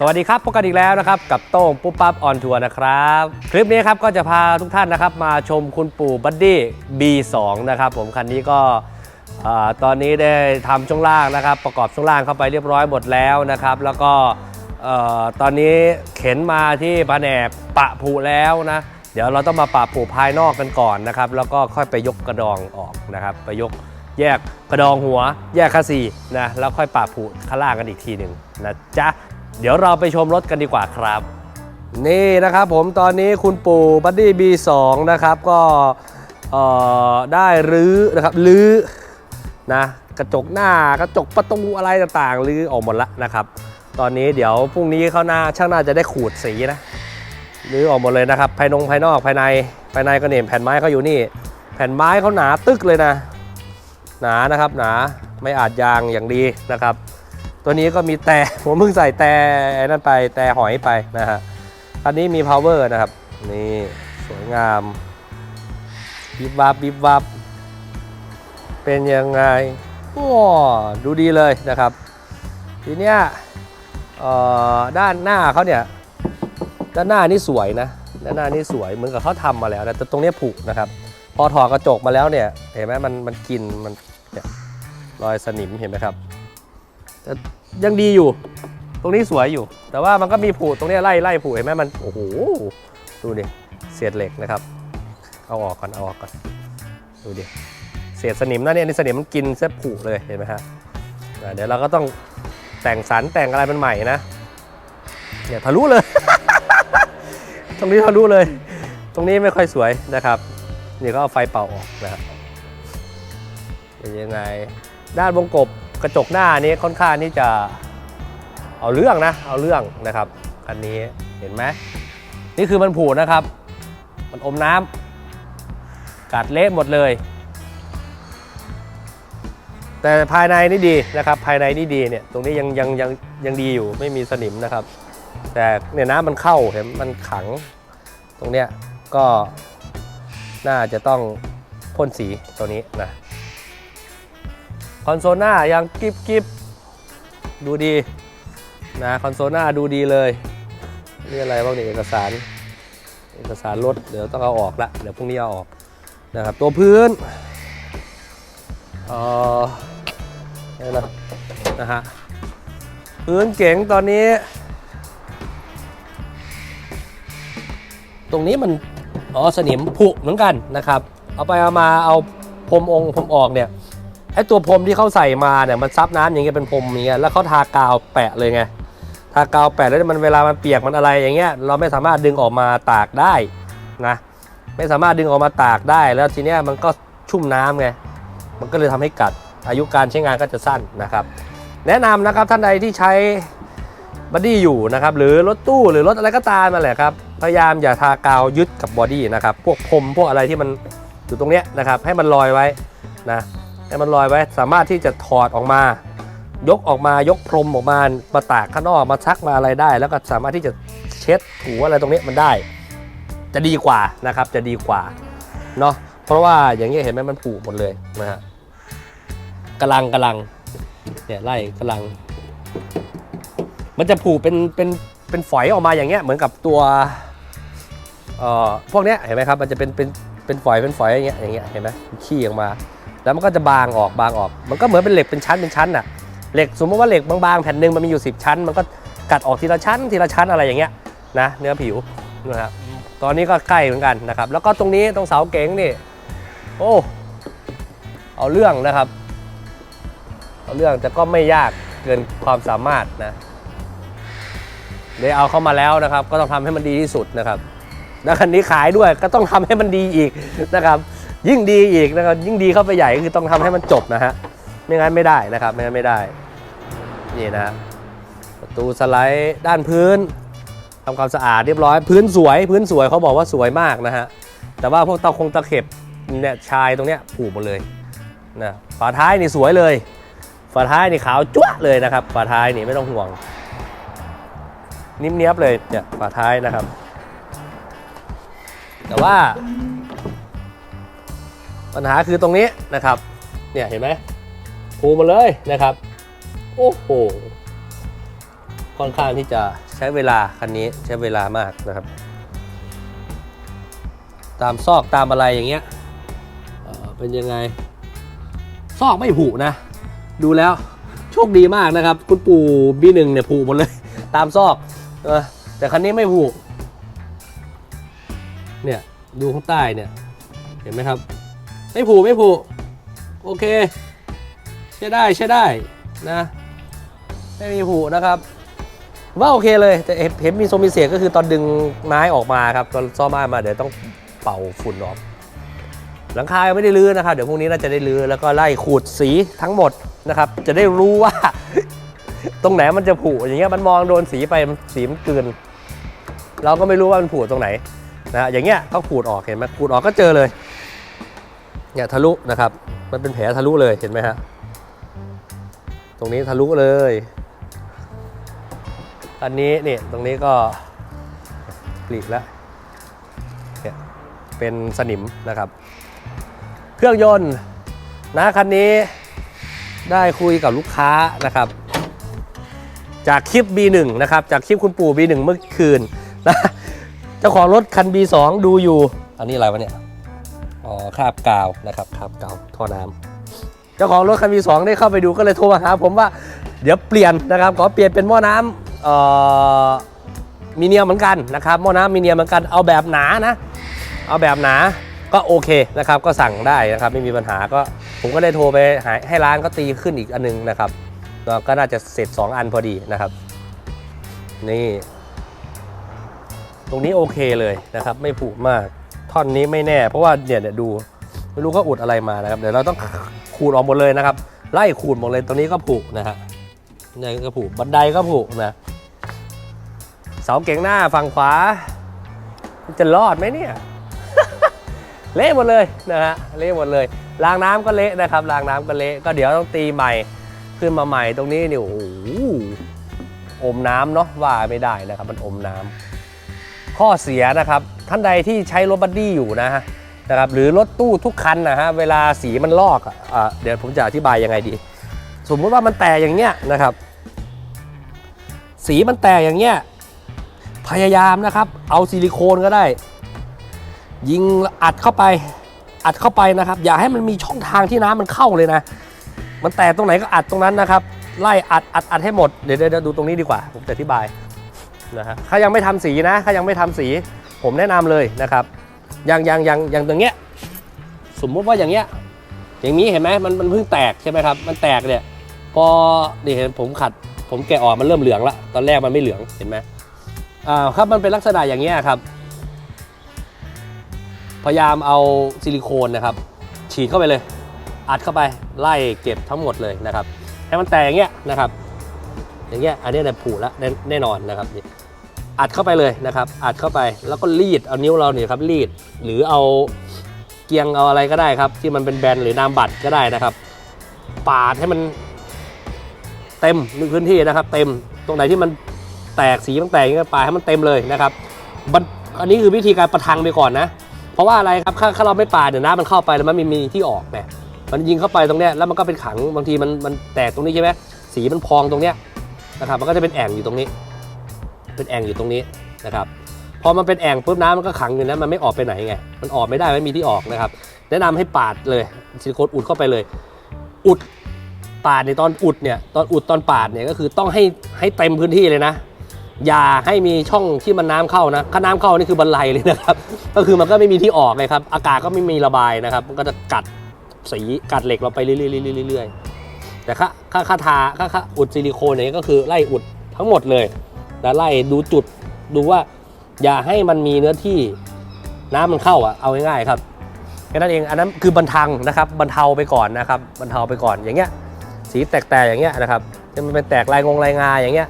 สวัสดีครับพบกันอีกแล้วนะครับ กับโต้งปุ๊บปั๊บออนทัวร์นะครับ คลิปนี้ครับก็จะพาทุกท่านนะครับ มาชมคุณปู่บัดดี้ B2 นะครับผมคันนี้ก็อ่าตอนนี้ได้ทำช่วงล่างนะครับ ประกอบช่วงล่างเข้าไปเรียบร้อยหมดแล้วนะครับ แล้วก็เอ่อตอนนี้เข็นมาที่แผนกปะผุแล้วนะ เดี๋ยวเราต้องมาปะผุภายนอกกันก่อนนะครับ แล้วก็ค่อยไปยกกระดองออกนะครับไปยกแยกกระดองหัว แยกคัสซีนะแล้วค่อยปะผุข้างล่างกันอีกทีหนึ่งนะจ๊ะ เดี๋ยวเราไปชมรถกันดีกว่าครับ นี่นะครับผมตอนนี้คุณปู่บัดดี้ B2 นะครับก็ได้รื้อนะครับรื้อนะกระจกหน้ากระจกประตูอะไรต่างๆรื้อออกหมดละนะครับ ตอนนี้เดี๋ยวพรุ่งนี้เขาหน้าช่างหน้าจะได้ขูดสีนะรื้อออกหมดเลยนะครับภายนงภายนอกภายในภายในก็เนี่ยแผ่นไม้เขาอยู่นี่ แผ่นไม้เขาหนาตึกเลยนะ หนานะครับหนาไม่อาจยางอย่างดีนะครับ ตัวนี้ก็มีแต่ผมเพิ่งใส่แต่นั่นไปแต่หอยไปนะฮะอันนี้มี power นะครับ นี่สวยงามบิบวับบิบวับเป็นยังไงว้าดูดีเลยนะครับ ทีเนี้ยด้านหน้าเขาเนี่ยด้านหน้านี่สวยนะด้านหน้านี่สวยเหมือนกับเขาทำมาแล้วนะแต่ตรงนี้ผุนะครับ พอถอดกระจกมาแล้วเนี่ยเห็นไหมมันมันกินมันเนี่ยรอยสนิมเห็นไหมครับ แต่ยังดีอยู่ ตรงนี้สวยอยู่ แต่ว่ามันก็มีผุตรงนี้ไล่ไล่ผุเห็นไหมมันโอ้โหดูดิเศษเหล็กนะครับ เอาออกก่อนเอาออกก่อนดูดิเศษสนิมนะเนี่ยนี่สนิมมันกินเส้ผุเลยเห็นไหมฮะอ่เดี๋ยวเราก็ต้องแต่งสารแต่งอะไรเป็นใหม่นะเนี่ยทะลุเลย ตรงนี้ทะลุเลย ตรงนี้ไม่ค่อยสวยนะครับนี่ก็เอาไฟเป่าออกนะครับยังไง ด้านวงกบ กระจกหน้านี้ค่อนข้างที่จะเอาเรื่องนะ เอาเรื่องนะครับคันนี้เห็นไหมนี่คือมันผุนะครับ มันอมน้ำกัดเละหมดเลย แต่ภายในนี่ดีนะครับ ภายในนี่ดีเนี่ยตรงนี้ยังยังยังยังดีอยู่ไม่มีสนิมนะครับ แต่เนี่ยน้ำมันเข้าเห็นมันขัง ตรงเนี้ยก็น่าจะต้องพ่นสีตัวนี้นะ อนโซลหน้ายังกิบกิบดูดีนะคอนโซลหน้าดูดีเลยนี่อะไรบ้างเนี่ยเอกสารเอกสารรถเดี๋ยวต้องเอาออกละเดี๋ยวพรุ่งนี้เอาออกนะครับตัวพื้นเออนี่นะนะฮะพื้นเก๋งตอนนี้ ตรงนี้มันอ๋อสนิมผุเหมือนกันนะครับ เอาไปเอามาเอาพรมองค์พรมออกเนี่ย อตัวพรมที่เขาใส่มาเนี่ยมันซับน้ำอย่างเงี้ยเป็นพรมอย่างเงี้ยแล้วเขาทากาวแปะเลยไงทากาวแปะแล้วมันเวลามันเปียกมันอะไรอย่างเงี้ยเราไม่สามารถดึงออกมาตากได้นะไม่สามารถดึงออกมาตากได้ แล้วทีเนี้ยมันก็ชุ่มน้ำไงมันก็เลยทำให้กัดอายุการใช้งานก็จะสั้นนะครับ แนะนำนะครับท่านใดที่ใช้บัดดี้อยู่นะครับหรือรถตู้หรือรถอะไรก็ตามมาแหละครับพยายามอย่าทากาวยึดกับบอดี้นะครับพวกพรมพวกอะไรที่มันอยู่ตรงเนี้ยนะครับให้มันลอยไว้นะ ให้มันลอยไว้ สามารถที่จะถอดออกมา ยกออกมายกพรมออกมามาตากข้างนอกมาซักมาอะไรได้ แล้วก็สามารถที่จะเช็ดถูอะไรตรงนี้มันได้ จะดีกว่านะครับจะดีกว่าเนาะเพราะว่าอย่างเงี้ยเห็นไหมมันผุหมดเลยนะฮะกำลังกำลังเนี่ยไล่กำลัง มันจะผุเป็นเป็นเป็นฝอยออกมาอย่างเงี้ยเหมือนกับตัวเอ่อพวกเนี้ยเห็นไหมครับมันจะเป็นเป็นเป็นฝอยเป็นฝอยอย่างเงี้ยอย่างเงี้ยเห็นไหมขี้ออกมา แล้วมันก็จะบางออกบางออก มันก็เหมือนเป็นเหล็กเป็นชั้นเป็นชั้นน่ะเหล็กสมมติว่าเหล็กบางๆแผ่นหนึ่งมันมีอยู่ 10 ชั้น มันก็กัดออกทีละชั้นทีละชั้นอะไรอย่างเงี้ยนะเนื้อผิวนะครับตอนนี้ก็ใกล้เหมือนกันนะครับ แล้วก็ตรงนี้ตรงเสาเก๋งนี่โอ้เอาเรื่องนะครับ เอาเรื่องแต่ก็ไม่ยากเกินความสามารถนะเดี๋ยวเอาเข้ามาแล้วนะครับ ก็ต้องทำให้มันดีที่สุดนะครับแล้วคันนี้ขายด้วยก็ต้องทำให้มันดีอีกนะครับ ยิ่งดีอีกนะครับยิ่งดีเข้าไปใหญ่ก็คือต้องทำให้มันจบนะฮะไม่งั้นไม่ได้นะครับไม่งั้นไม่ได้นี่นะประตูสไลด์ด้านพื้นทำความสะอาดเรียบร้อย พื้นสวย พื้นสวยเขาบอกว่าสวยมากนะฮะแต่ว่าพวกตะคงตะเข็บเนี่ยชายตรงเนี้ยผูกหมดเลยนะฝาท้ายนี่สวยเลยฝาท้ายนี่ขาวจั๊วะเลยนะครับฝาท้ายนี่ไม่ต้องห่วง นิ่มเนียบเลยเนี่ยฝาท้ายนะครับ แต่ว่า ปัญหาคือตรงนี้นะครับ เนี่ยเห็นไหมพูมาเลยนะครับ โอ้โห ค่อนข้างที่จะใช้เวลาคันนี้ใช้เวลามากนะครับ ตามซอกตามอะไรอย่างเงี้ยเเป็นยังไง ซอกไม่ผุนะ ดูแล้วโชคดีมากนะครับ คุณปู่บีหนึ่งเนี่ยผุหมดเลย ตามซอกอแต่คันนี้ไม่ผุเนี่ยดูข้างใต้เนี่ย เห็นไหมครับ ไม่ผุไม่ผุโอเค ใช้ได้ใช้ได้นะ ไม่มีผุนะครับว่าโอเคเลยแต่เห็นมีทรงมีเสียงก็คือตอนดึงไม้ออกมาครับตอนซ่อมไม้มาเดี๋ยวต้องเป่าฝุ่นออกหลังคายังไม่ได้รื้อนะครับ เดี๋ยวพรุ่งนี้น่าจะได้รื้อแล้วก็ไล่ขูดสีทั้งหมดนะครับ จะได้รู้ว่า ตรงไหนมันจะผุอย่างเงี้ยมันมองโดนสีไปมันสีมันเกลืนเราก็ไม่รู้ว่ามันผุตรงไหนนะฮะอย่างเงี้ยต้องขูดออกเห็นไหมขูดออกก็เจอเลย เนี่ยทะลุนะครับ มันเป็นแผลทะลุเลยเห็นไหมฮะ ตรงนี้ทะลุเลย อันนี้นี่ตรงนี้ก็ปลีกแล้วเนี่ยเป็นสนิมนะครับ เครื่องยนต์นะคันนี้ได้คุยกับลูกค้านะครับ จากคลิป B1 นะครับ จากคลิปคุณปู่ B1 เมื่อคืนนะเจ้าของรถคัน B2 ดูอยู่ อันนี้อะไรวะเนี่ย อ๋อคราบกาวนะครับคราบกาวท่อน้ำเจ้าของรถคัน B2 ได้เข้าไปดูก็เลยโทรมาหาผมว่าเดี๋ยวเปลี่ยนนะครับขอเปลี่ยนเป็นหม้อน้ำเอ่อมีเนียมเหมือนกันนะครับหม้อน้ำมีเนียมเหมือนกันเอาแบบหนานะ เอาแบบหนาก็โอเคนะครับก็สั่งได้นะครับไม่มีปัญหาก็ผมก็ได้โทรไปหาให้ร้านก็ตีขึ้นอีกอันนึงนะครับก็ก็น่าจะเสร็จ 2 อันพอดีนะครับ นี่ ตรงนี้โอเคเลยนะครับ ไม่ผุมาก ท่อนนี้ไม่แน่ เพราะว่าเนี่ยเนี่ยดูไม่รู้เขาอุดอะไรมานะครับ เดี๋ยวเราต้องขูดออกหมดเลยนะครับ ไล่ขูดหมดเลยตรงนี้ก็ผุนะฮะนี่ก็ผุบันไดก็ผุนะเสาเก่งหน้าฝั่งขวามันจะรอดไหมเนี่ยเละหมดเลยนะฮะเละหมดเลยรางน้ำก็เละนะครับรางน้ำก็เละก็เดี๋ยวต้องตีใหม่ขึ้นมาใหม่ตรงนี้นี่โอ้โหอมน้ำเนาะว่าไม่ได้นะครับ มันอมน้ำข้อเสียนะครับ ท่านใดที่ใช้รถบัดดี้อยู่นะฮะนะครับหรือรถตู้ทุกคันนะฮะเวลาสีมันลอกอะเดี๋ยวผมจะอธิบายยังไงดี สมมติว่ามันแตกอย่างเงี้ยนะครับ สีมันแตกอย่างเงี้ยพยายามนะครับ เอาซิลิโคนก็ได้ ยิงอัดเข้าไปอัดเข้าไปนะครับ อย่าให้มันมีช่องทางที่น้ำมันเข้าเลยนะ มันแตกตรงไหนก็อัดตรงนั้นนะครับ ไล่อัดอัดอัดให้หมดเดี๋ยวเดี๋ยวดูตรงนี้ดีกว่า ผมจะอธิบายนะฮะถ้ายังไม่ทำสีนะถ้ายังไม่ทำสี ผมแนะนำเลยนะครับอย่างอย่างอย่างอย่างตรงเนี้ยสมมุติว่าอย่างเงี้ยอย่างนี้เห็นไหมมันมันเพิ่งแตกใช่ไหมครับ มันแตกเนี่ยพอนี่เห็นผมขัด ผมแกะออกมันเริ่มเหลืองละตอนแรกมันไม่เหลืองเห็นไหมอ่าครับมันเป็นลักษณะอย่างเงี้ยครับ พยายามเอาซิลิโคนนะครับ ฉีดเข้าไปเลย อัดเข้าไปไล่เก็บทั้งหมดเลยนะครับให้มันแตกอย่างเงี้ยนะครับ อย่างเงี้ยอันนี้เนี่ยผุแล้วแน่นอนนะครับ อัดเข้าไปเลยนะครับ อัดเข้าไปแล้วก็รีดเอานิ้วเราเนี่ยครับรีดหรือเอาเกียงเอาอะไรก็ได้ครับ ที่มันเป็นแบนหรือนามบัตรก็ได้นะครับ ปาดให้มันเต็มพื้นที่นะครับ เต็มตรงไหนที่มันแตกสีมันแตกอย่างนี้ปาดให้มันเต็มเลยนะครับอันนี้คือวิธีการประทังไปก่อนนะ เพราะว่าอะไรครับถ้าเราไม่ปาดเดี๋ยวน้ำมันเข้าไปแล้วมันม่มีที่ออกไงมันยิงเข้าไปตรงเนี้ยแล้วมันก็เป็นขังบางทีมันมันแตกตรงนี้ใช่ไหมสีมันพองตรงเนี้ยนะครับมันก็จะเป็นแอ่งอยู่ตรงนี้ เป็นแอ่งอยู่ตรงนี้นะครับพอมันเป็นแอ่งปุ๊บน้ำมันก็ขังอยู่นะมันไม่ออกไปไหนไงมันออกไม่ได้ไม่มีที่ออกนะครับ แนะนำให้ปาดเลยซิลิโคนอุดเข้าไปเลย อุดปาดในตอนอุดเนี่ยตอนอุดตอนปาดเนี่ยก็คือต้องให้ให้เต็มพื้นที่เลยนะ อย่าให้มีช่องที่มันน้ำเข้านะถ้าน้ำเข้านี่คือบันไลเลยนะครับ ก็คือมันก็ไม่มีที่ออกเลยครับ อากาศก็ไม่มีระบายนะครับ มันก็จะกัดสีกัดเหล็กเราไปเรื่อยๆเรื่อยๆแต่ค่าค่าค่าทาค่าค่าอุดซิลิโคนเนี่ยก็คือไล่อุดทั้งหมดเลย แล้วไล่ดูจุดดูว่า อย่าให้มันมีเนื้อที่น้ำมันเข้าอะเอาง่ายๆครับแค่นั้นเองอันนั้นคือบรรทังนะครับบรรเทาไปก่อนนะครับบรรเทาไปก่อนอย่างเงี้ย สีแตกๆอย่างเงี้ยนะครับจะมันเป็นแตกลายงงลายงาอย่างเงี้ย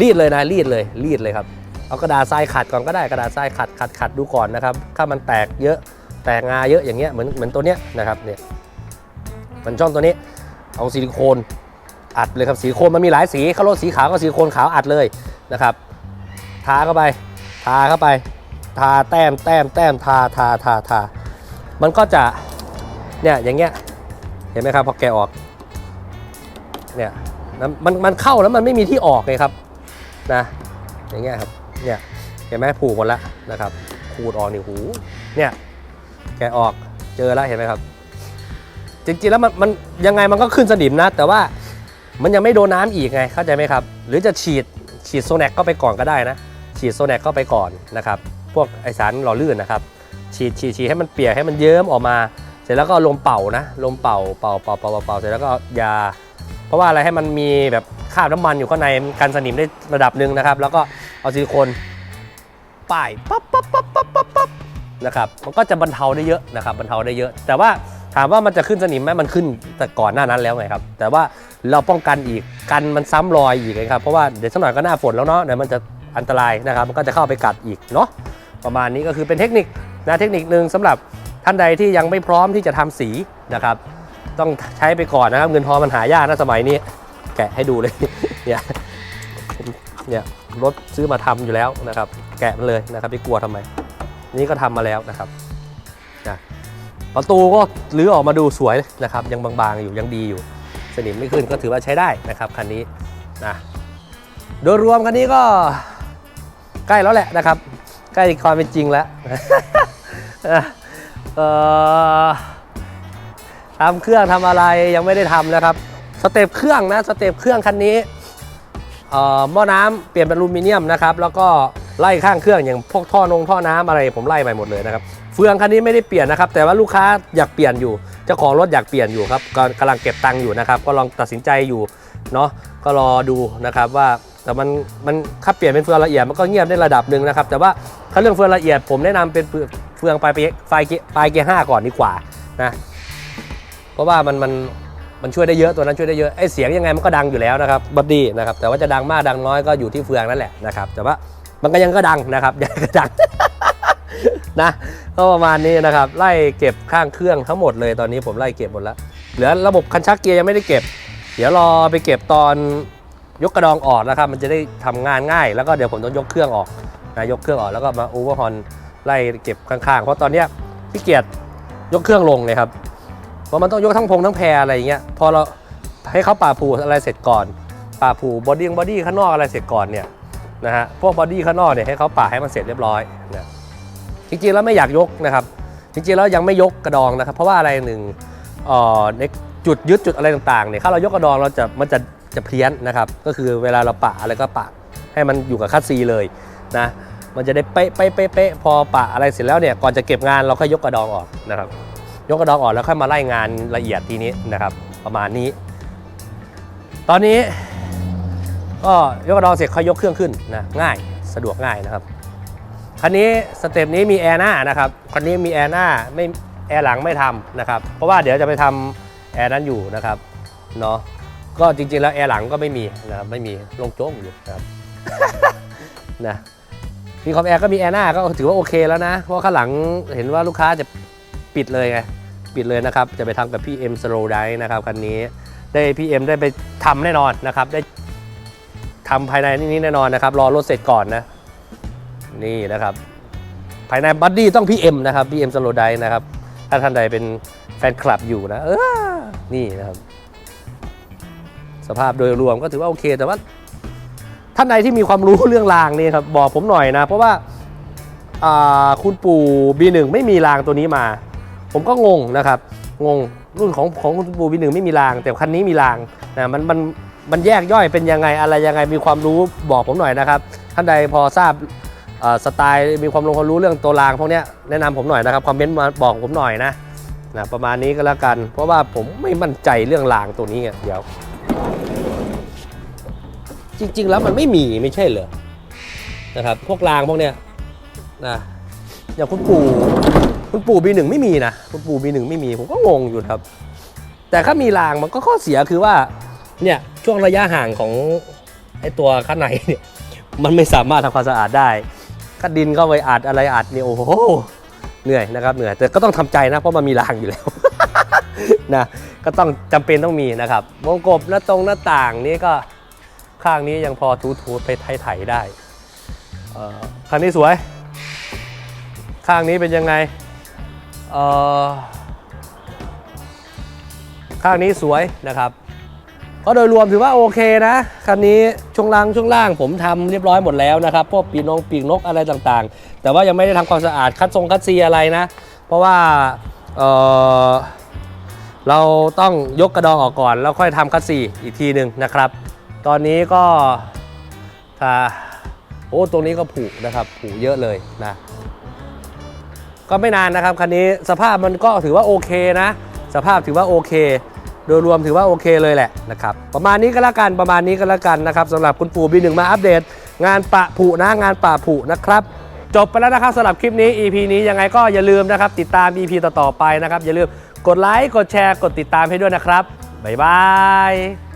รีดเลยนะรีดเลยรีดเลยครับเอากระดาษทรายขัดก่อนก็ได้กระดาษทรายขัดขัดขัดดูก่อนนะครับถ้ามันแตกเยอะแตกงาเยอะอย่างเงี้ยเหมือนเหมือนตัวเนี้ยนะครับเนี่ยมันช่องตัวนี้เอาซิลิโคนอัดเลยครับซิลิโคนมันมีหลายสีข้าวโรดสีขาวก็ซิลิโคนขาวอัดเลย นะครับ ทาเข้าไป ทาเข้าไป ทาแต้มแต้มแต้มทาทาทาทา มันก็จะเนี่ยอย่างเงี้ย เห็นไหมครับพอแกออก เนี่ยมันมันเข้าแล้วมันไม่มีที่ออกเลยครับนะอย่างเงี้ยครับเนี่ยเห็นไหมผูกหมดแล้วนะครับขูดออกนี่หูเนี่ยแกออกเจอแล้วเห็นไหมครับ จริงๆแล้วมันมันยังไงมันก็ขึ้นสนิมนะ แต่ว่ามันยังไม่โดนน้ำอีกไงเข้าใจไหมครับ หรือจะฉีด ฉีดโซแนกก็ไปก่อนก็ได้นะ ฉีดโซแนกก็ไปก่อนนะครับพวกไอสารหล่อลื่นนะครับ ฉีดฉีดฉีดให้มันเปียกให้มันเยิ้มออกมา เสร็จแล้วก็เอาลมเป่านะลมเป่าเป่าเป่าเป่าเป่าเสร็จแล้วก็ยา เพราะว่าอะไรให้มันมีแบบคราบน้ำมันอยู่ข้างในกันสนิมได้ระดับหนึ่งนะครับ แล้วก็เอาซิลิโคนป้ายปั๊บปั๊บปั๊บปั๊บปั๊บนะครับมันก็จะบรรเทาได้เยอะนะครับบรรเทาได้เยอะ แต่ว่า ถามว่ามันจะขึ้นสนิมไหมมันขึ้นแต่ก่อนหน้านั้นแล้วไงครับ แต่ว่าเราป้องกันอีกกันมันซ้ำรอยอีกนะครับ เพราะว่าเดี๋ยวสักหน่อยก็หน้าฝนแล้วเนาะเดี๋ยวมันจะอันตรายนะครับ มันก็จะเข้าไปกัดอีกเนาะประมาณนี้ก็คือเป็นเทคนิคนะเทคนิคหนึ่งสำหรับท่านใดที่ยังไม่พร้อมที่จะทำสีนะครับ ต้องใช้ไปก่อนนะครับเงินทองมันหายากนะสมัยนี้ แกะให้ดูเลยเนี่ยเนี่ยรถซื้อมาทำอยู่แล้วนะครับ แกะมันเลยนะครับไม่กลัวทำไม นี่ก็ทำมาแล้วนะครับนะ ประตูก็รื้อออกมาดูสวยนะครับ ยังบางๆอยู่ยังดีอยู่ สนิมไม่ขึ้นก็ถือว่าใช้ได้นะครับคันนี้นะโดยรวมคันนี้ก็ใกล้แล้วแหละนะครับ ใกล้ความเป็นจริงแล้วเอ่อทำเครื่องทำอะไรยังไม่ได้ทำนะครับสเต็ปเครื่องนะสเต็ปเครื่องคันนี้เอ่อหม้อน้ำเปลี่ยนเป็นอลูมิเนียมนะครับ แล้วก็ไล่ข้างเครื่องอย่างพวกท่อนงท่อน้ำอะไรผมไล่ไปหมดเลยนะครับ ฟืองคันนี้ไม่ได้เปลี่ยนนะครับ แต่ว่าลูกค้าอยากเปลี่ยนอยู่เจ้าของรถอยากเปลี่ยนอยู่ครับก็กำลังเก็บตังค์อยู่นะครับ ก็ลองตัดสินใจอยู่เนาะก็รอดูนะครับว่าแต่มันมันถ้าเปลี่ยนเป็นเฟืองละเอียดมันก็เงียบได้ระดับหนึ่งนะครับ แต่ว่าถ้าเรื่องเฟืองละเอียดผมแนะนำเป็นเฟืองปลายปลายเกียร์ปลายเกียร์ห้าก่อนดีกว่านะเพราะว่ามันมันมันช่วยได้เยอะตัวนั้นช่วยได้เยอะไอ้เสียงยังไงมันก็ดังอยู่แล้วนะครับบัดดี้นะครับแต่ว่าจะดังมากดังน้อยก็อยู่ที่เฟืองนั่นแหละนะครับแต่ว่ามันก็ยังก็ดังนะครับยังก็ดัง นะก็ประมาณนี้นะครับ ไล่เก็บข้างเครื่องทั้งหมดเลยตอนนี้ผมไล่เก็บหมดแล้ว เหลือระบบคันชักเกียร์ยังไม่ได้เก็บ เดี๋ยวรอไปเก็บตอนยกกระดองออกนะครับ มันจะได้ทำงานง่าย แล้วก็เดี๋ยวผมต้องยกเครื่องออกนะยกเครื่องออกแล้วก็มาโอเวอร์ฮอนไล่เก็บข้างๆ เพราะตอนเนี้ยพี่เกียรยกเครื่องลงเลยครับ เพราะมันต้องยกทั้งพงทั้งแพรอะไรอย่างเงี้ย พอเราให้เขาป่าผูอะไรเสร็จก่อน ป่าผูบอดี้บอดี้ข้างนอกอะไรเสร็จก่อนเนี่ยนะฮะ พวกบอดี้ข้างนอกเนี่ยให้เขาป่าให้มันเสร็จเรียบร้อยนะ จริงๆแล้วไม่อยากยกนะครับ จริงๆแล้วยังไม่ยกกระดองนะครับ เพราะว่าอะไรหนึ่งในจุดยึดจุดอะไรต่างๆเนี่ยถ้าเรายกกระดองเราจะมันจะจะเพี้ยนนะครับ ก็คือเวลาเราปะอะไรก็ปะให้มันอยู่กับคัสซีเลยนะมันจะได้เป๊ะเป๊ะเป๊ะเป๊ะพอปะอะไรเสร็จแล้วเนี่ยก่อนจะเก็บงานเราค่อยยกกระดองออกนะครับ ยกกระดองออกแล้วค่อยมาไล่งานละเอียดทีนี้นะครับ ประมาณนี้ ตอนนี้ก็ยกกระดองเสร็จค่อยยกเครื่องขึ้นนะง่ายสะดวกง่ายนะครับ คันนี้สเต็ปนี้มีแอร์หน้านะครับคันนี้มีแอร์หน้าไม่แอร์หลังไม่ทำนะครับ เพราะว่าเดี๋ยวจะไปทำแอร์นั้นอยู่นะครับเนาะก็จริงๆแล้วแอร์หลังก็ไม่มีนะครับไม่มีลงโจ้งอยู่นะครับนะมีคอมแอร์ก็มีแอร์หน้าก็ถือว่าโอเคแล้วนะ เพราะข้างหลังเห็นว่าลูกค้าจะปิดเลยไงปิดเลยนะครับ จะไปทำกับพี่เอ็มสโลไดนะครับคันนี้ได้พี่เอ็มได้ไปทำแน่นอนนะครับ ได้ทำภายในนี้แน่นอนนะครับ รอรถเสร็จก่อนนะ นี่นะครับ ภายในบัดดี้ต้องพี่เอ็มนะครับพี่เอ็มสโลไดนะครับ ถ้าท่านใดเป็นแฟนคลับอยู่นะ เออนี่นะครับ สภาพโดยรวมก็ถือว่าโอเค แต่ว่าท่านใดที่มีความรู้เรื่องรางนี่ครับบอกผมหน่อยนะ เพราะว่าาคุณปู่ B1 ไม่มีรางตัวนี้มา ผมก็งงนะครับ งงรุ่นของของคุณปู่ B1 ไม่มีราง แต่คันนี้มีรางนะมันมันมันแยกย่อยเป็นยังไงอะไรยังไงมีความรู้บอกผมหน่อยนะครับ ท่านใดพอทราบ สไตล์มีความรู้ความรู้เรื่องตัวรางพวกนี้แนะนำผมหน่อยนะครับคอมเมนต์มาบอกผมหน่อยนะนะประมาณนี้ก็แล้วกัน เพราะว่าผมไม่มั่นใจเรื่องรางตัวนี้ไงเดี๋ยว จริง ๆ แล้วมันไม่มีไม่ใช่เหรอนะครับพวกรางพวกเนี้ยนะอย่างคุณปู่คุณปู่บีหนึ่งไม่มีนะคุณปู่บีหนึ่งไม่มีผมก็งงอยู่ครับ แต่ถ้ามีรางมันก็ข้อเสียคือว่าเนี่ยช่วงระยะห่างของไอ้ตัวข้างในเนี่ยมันไม่สามารถทำความสะอาดได้ ก็ดินก็ไปอัดอะไรอัดเนี่ยโอ้โหเหนื่อยนะครับเหนื่อยแต่ก็ต้องทำใจนะเพราะมันมีรางอยู่แล้วนะก็ต้องจำเป็นต้องมีนะครับวงกบหน้าตรงหน้าต่างนี้ก็ข้างนี้ยังพอทูๆไปไถๆได้เอ่อข้างนี้สวย ข้างนี้เป็นยังไงเออข้างนี้สวยนะครับ ก็โดยรวมถือว่าโอเคนะคันนี้ช่วงล่างช่วงล่างผมทำเรียบร้อยหมดแล้วนะครับพวกปีนงปีกนกอะไรต่างๆ แต่ว่ายังไม่ได้ทำความสะอาดคัดทรงคัดซีอะไรนะ เพราะว่าเออเราต้องยกกระดองออกก่อน แล้วค่อยทำคัดซีอีกทีหนึ่งนะครับ ตอนนี้ก็ถ้าโอ้ตรงนี้ก็ผุนะครับผุเยอะเลยนะก็ไม่นานนะครับคันนี้สภาพมันก็ถือว่าโอเคนะ สภาพถือว่าโอเค โดยรวมถือว่าโอเคเลยแหละนะครับประมาณนี้ก็แล้วกันประมาณนี้ก็แล้วกันนะครับสำหรับคุณปู่บีหนึ่งมาอัปเดต งานปะผุนะงานปะผุนะครับจบไปแล้วนะครับสำหรับคลิปนี้ EP นี้ยังไงก็อย่าลืมนะครับ ติดตาม EP ต่อๆไปนะครับ อย่าลืมกดไลค์กดแชร์กดติดตามให้ด้วยนะครับบ๊ายบาย